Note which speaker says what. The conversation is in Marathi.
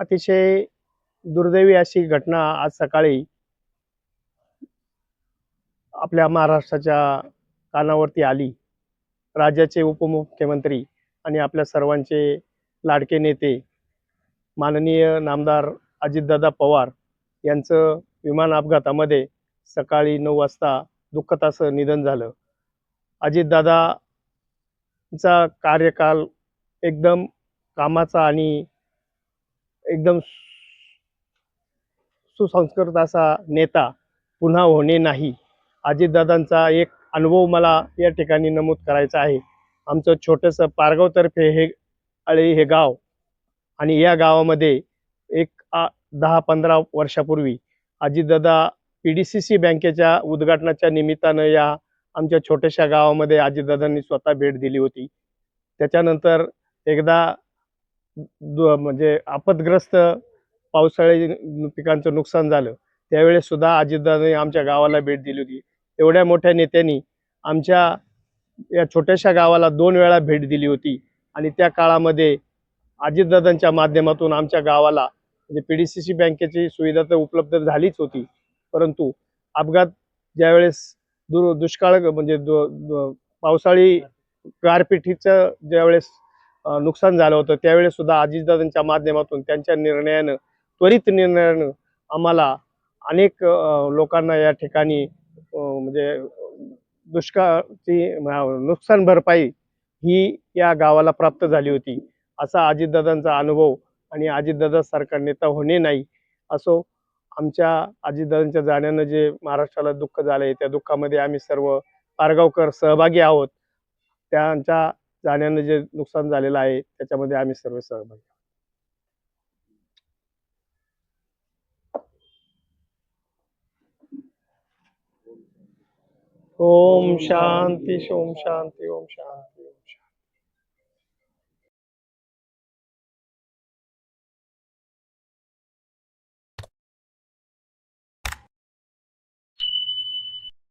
Speaker 1: अतिशय दुर्दैवी अशी घटना आज सकाळी आपल्या महाराष्ट्राच्या कानावरती आली. राज्याचे उपमुख्यमंत्री आणि आपल्या सर्वांचे लाडके नेते माननीय नामदार अजितदादा पवार यांचं विमान अपघातामध्ये सकाळी नऊ वाजता दुःखताचं निधन झालं. अजितदादाचा कार्यकाल एकदम कामाचा आणि एकदम सुसंस्कृत असा नेता पुन्हा होणे नाही. अजितदादांचा एक अनुभव मला या ठिकाणी नमूद करायचा आहे. आमचं छोटंसं पारगावतर्फे हे अळे हे गाव आणि या गावामध्ये एक दहा पंधरा वर्षापूर्वी Ajitdada P D C C बँकेच्या उद्घाटनाच्या निमित्तानं या आमच्या छोट्याशा गावामध्ये अजितदादांनी स्वतः भेट दिली होती. त्याच्यानंतर एकदा म्हणजे आपदग्रस्त पावसाळी पिकांचं नुकसान झालं. त्यावेळेस सुद्धा अजितदादांनी आमच्या गावाला भेट दिली होती. एवढ्या मोठ्या नेत्यांनी आमच्या या छोट्याशा गावाला दोन वेळा भेट दिली होती. आणि त्या काळामध्ये अजितदादांच्या माध्यमातून आमच्या गावाला म्हणजे पी डी सी सी बँकेची सुविधा तर उपलब्ध झालीच होती. परंतु अपघात ज्यावेळेस दु दुष्काळ म्हणजे दु पावसाळी गारपिठीचं ज्यावेळेस नुकसान झालं होतं. त्यावेळेस सुद्धा अजितदादांच्या माध्यमातून त्यांच्या निर्णयानं त्वरित निर्णयानं आम्हाला अनेक लोकांना या ठिकाणी म्हणजे दुष्काळची नुकसान भरपाई ही या गावाला प्राप्त झाली होती. असा अजितदादांचा अनुभव आणि अजितदादा सरकार नेता होणे नाही असो आमच्या अजितदादांच्या जाण्यानं जे महाराष्ट्राला दुःख झालं आहे त्या दुःखामध्ये आम्ही सर्व पारगावकर सहभागी आहोत. त्यांच्या जाण्यानं जे नुकसान झालेलं आहे त्याच्यामध्ये आम्ही सर्व सहभागी ओम शांती ओम शांती ओम शांती.